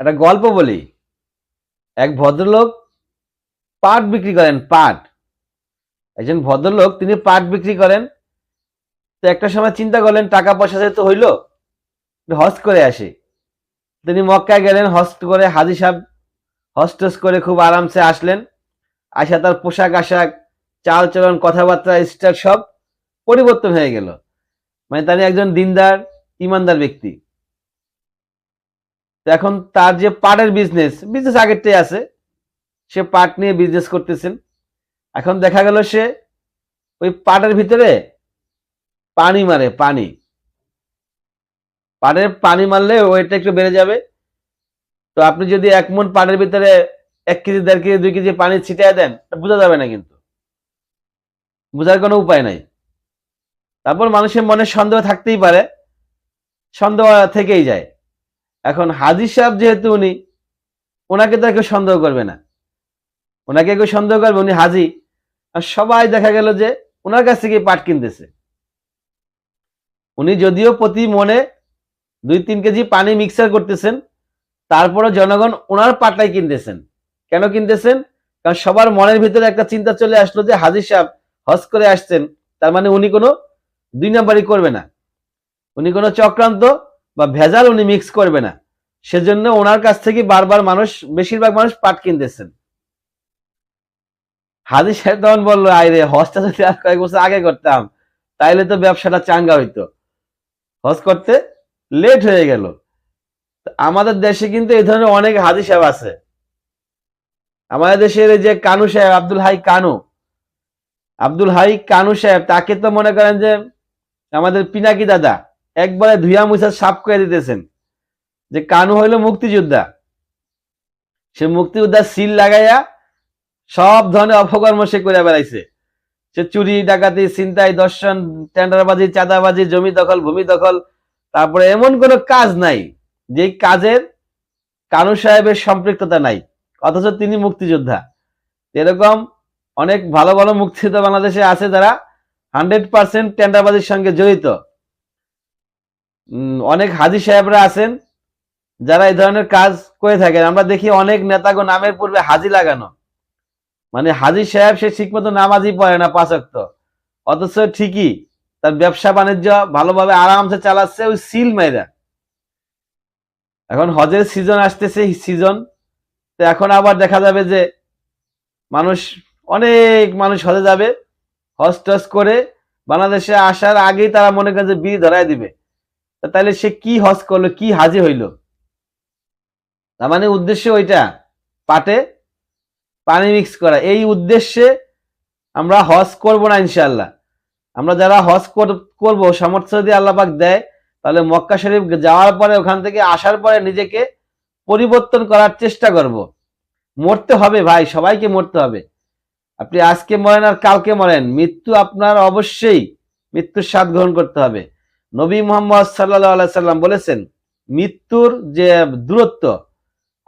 একটা গল্প বলি। এক ভদ্রলোক পাট বিক্রি করেন, পাট। একজন ভদ্রলোক, তিনি পাট বিক্রি করেন। তো একটা সময় চিন্তা করলেন টাকা পয়সা যেহেতু হইল হজ করে আসি। তিনি মক্কায় গেলেন হজ করে হাজি সাহেব হস্টেস করে খুব আরামসে আসলেন। আসা তার পোশাক আশাক চাল চলন কথাবার্তা স্টার সব পরিবর্তন হয়ে গেল। মানে তিনি একজন দিনদার, ইমানদার ব্যক্তি। এখন তার যে পাটের বিজনেস বিজনেস আগেরটাই আছে। সে পাট নিয়ে বিজনেস করতেছেন। এখন দেখা গেল সে ওই পাটের ভিতরে পানি মারে, পানি। পাটের পানি মারলে ওয়েটটা একটু বেড়ে যাবে। তো আপনি যদি এক মন পাটের ভিতরে এক কেজি, দেড় কেজি, দুই কেজি পানি ছিটিয়ে দেন বোঝা যাবে না কিন্তু। বোঝার কোনো উপায় নাই। তারপর মানুষের মনে সন্দেহ থাকতেই পারে। সন্দেহ থেকেই যায়। এখন হাজি সাহেব যেহেতু উনি, ওনাকে তো কেউ সন্দেহ করবে না। ওনাকে কেউ সন্দেহ করবে, উনি হাজি। আর সবাই দেখা গেল যে ওনার কাছ থেকে পাট কিনতেছে। উনি যদিও প্রতি মনে দুই তিন কেজি পানি মিক্সার করতেছেন তারপরে জনগণ ওনার পাটটাই কিনতেছেন। কেন কিনতেছেন? কারণ সবার মনের ভিতরে একটা চিন্তা চলে আসলো যে হাজির সাহেব হজ করে আসছেন, তার মানে উনি কোনো দুই নাম্বারই করবে না। উনি কোনো চক্রান্ত বা ভেজাল উনি মিক্স করবে না। সেজন্য ওনার কাছ থেকে বারবার মানুষ, বেশিরভাগ মানুষ পাট কিনতেছেন। হাজি সাহেব তখন বলল, আইরে, হজটা যদি আর কয়েক বছর আগে করতাম, তাইলে তো ব্যবসাটা চাঙ্গা হইতো। হজ করতে লেট হয়ে গেল। আমাদের দেশে কিন্তু এই ধরনের অনেক হাজি সাহেব আছে। আমাদের দেশের যে কানু সাহেব, আব্দুল হাই কানু। আব্দুল হাই কানু সাহেব, তাকে তো মনে করেন যে আমাদের পিনাকি দাদা। একবারে ধুয়া মুছা সাফ করে দিতেছেন। যে কানু হইল মুক্তিযোদ্ধা। সে মুক্তিযোদ্ধা সিল লাগাইয়া সব ধরনের অপকর্ম সে করে বেড়াইছে। সে চুরি, ডাকাতি, ছিনতাই দর্শন টেন্ডারবাজি, চাঁদাবাজি, জমি দখল, ভূমি দখল, তারপরে এমন কোনো কাজ নাই যে কাজের কানু সাহেবের সম্পৃক্ততা নাই, অথচ তিনি মুক্তিযোদ্ধা। এরকম অনেক ভালো ভালো মুক্তিযোদ্ধা বাংলাদেশে আছে যারা হান্ড্রেড পার্সেন্ট টেন্ডারবাজির সঙ্গে জড়িত। অনেক হাজি সাহেবরা আছেন, যারা এই ধরনের কাজ করে থাকেন। আমরা দেখি অনেক নেতাগো নামের পূর্বে হাজি লাগানো। মানে হাজি সাহেব সে ঠিক মতো নামাজই পড়ে না পাঁচক্ত অথচ ঠিকই, তার ব্যবসা বাণিজ্য ভালোভাবে আরামসে চালাচ্ছে, ওই সিল মেয়েরা এখন হজের সিজন আসতেছে সিজন তো এখন আবার দেখা যাবে যে মানুষ, অনেক মানুষ হজে যাবে। হজ টজ করে বাংলাদেশে আসার আগেই তারা মনে করেন যে বিড়ি ধরাই দিবে। তাহলে সে কি হজ করল, কি হাজি হইল? তার মানে উদ্দেশ্য ওইটা, পাটে পানি মিক্স করা। এই উদ্দেশ্যে আমরা হজ করব না ইনশাল্লাহ আমরা যারা হজ কর- করব, সামর্থ্য যদি আল্লাপাক দেয়, তাহলে মক্কা শরীফ যাওয়ার পরে, ওখান থেকে আসার পরে নিজেকে পরিবর্তন করার চেষ্টা করব। মরতে হবে ভাই, সবাইকে মরতে হবে। আপনি আজকে মরেন আর কালকে মরেন, মৃত্যু আপনার অবশ্যই মৃত্যুর স্বাদ গ্রহণ করতে হবে। নবী মোহাম্মদ সাল্লাহ সাল্লাম বলেছেন, মৃত্যুর যে দূরত্ব,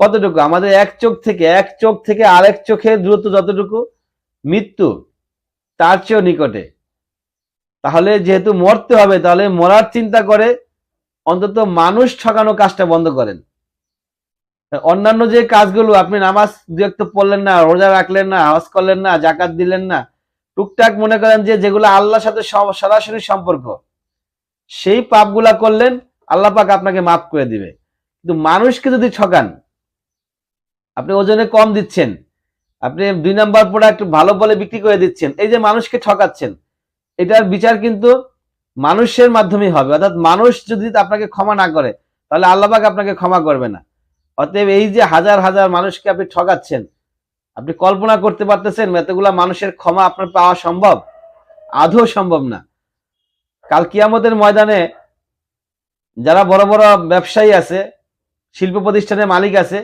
কতটুকু? আমাদের এক চোখ থেকে, এক চোখ থেকে আরেক চোখের দূরত্ব যতটুকু? মৃত্যু, তার চেয়েও নিকটে। তাহলে যেহেতু মরতে হবে, তাহলে মরার চিন্তা করে অন্তত মানুষ ঠকানো কাজটা বন্ধ করেন। অন্যান্য যে কাজগুলো, আপনি নামাজ দু একটা পড়লেন না, রোজা রাখলেন না, হজ করলেন না, জাকাত দিলেন না, টুকটাক মনে করেন যে, যেগুলো আল্লাহর সাথে সরাসরি সম্পর্ক। সেই পাপগুলা করলেন, আল্লাহ পাক আপনাকে মাফ করে দিবে। কিন্তু মানুষকে যদি ঠকান, আপনি ওজনে কম দিচ্ছেন, আপনি দুই নাম্বার প্রোডাক্ট ভালো বলে বিক্রি করে দিচ্ছেন, এই যে মানুষকে ঠকাচ্ছেন, এটার বিচার কিন্তু মানুষের মাধ্যমেই হবে। অর্থাৎ মানুষ যদি আপনাকে ক্ষমা না করে, তাহলে আল্লাহবাক আপনাকে ক্ষমা করবে না। অতএব এই যে হাজার হাজার মানুষকে আপনি ঠকাচ্ছেন, আপনি কল্পনা করতে পারতেছেন এতগুলা মানুষের ক্ষমা আপনার পাওয়া সম্ভব? আদৌ সম্ভব না। কাল কিয়ামতের ময়দানে যারা বড় বড় ব্যবসায়ী আছে, শিল্প প্রতিষ্ঠানের মালিক আছে,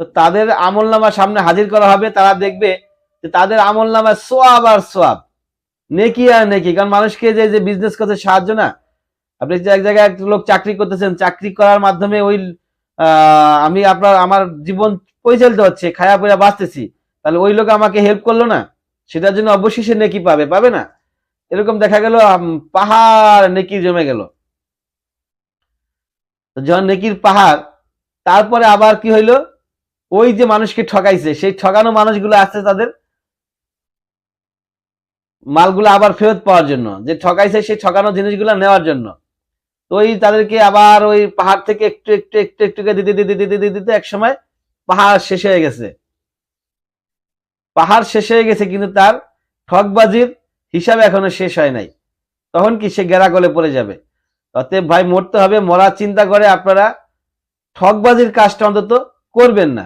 তো তাদের আমল নামা সামনে হাজির করা হবে। তারা দেখবে যে তাদের আমল নামা সোয়াব আর সোয়াব। নেকি আর নেকি। কারণ মানুষকে যে যে বিজনেস করতে সাহায্য না। আপনি এক জায়গায় একটা লোক চাকরি করতেছেন, চাকরি করার মাধ্যমে ওই আমি আপনার, আমার জীবন পরিচালিত হচ্ছে, খায়া পয়য়া বাঁচতেছি। তাহলে ওই লোক আমাকে হেল্প করল না। সেটার জন্য অবশ্যই সে নেকি পাবে পাবে না? এরকম দেখা গেল পাহাড় নেকি জমে গেল। যখন নেকির পাহাড়, তারপরে আবার কি হইল? ওই যে মানুষকে ঠকাইছে, সেই ঠকানো মানুষগুলো আসছে তাদের মালগুলো আবার ফেরত পাওয়ার জন্য, যে ঠকাইছে সেই ঠকানো জিনিসগুলো নেওয়ার জন্য। তো ওই তাদেরকে আবার ওই পাহাড় থেকে একটু একটু একটু একটু দিতে দিতে দিতে দিতে দিতে এক সময় পাহাড় শেষ হয়ে গেছে। পাহাড় শেষ হয়ে গেছে কিন্তু তার ঠকবাজির হিসাব এখনও শেষ হয় নাই। তখন কি সে গেরাগলে পড়ে যাবে? অতএব ভাই মরতে হবে, মরার চিন্তা করে আপনারা ঠকবাজির কাজটা অন্তত করবেন না।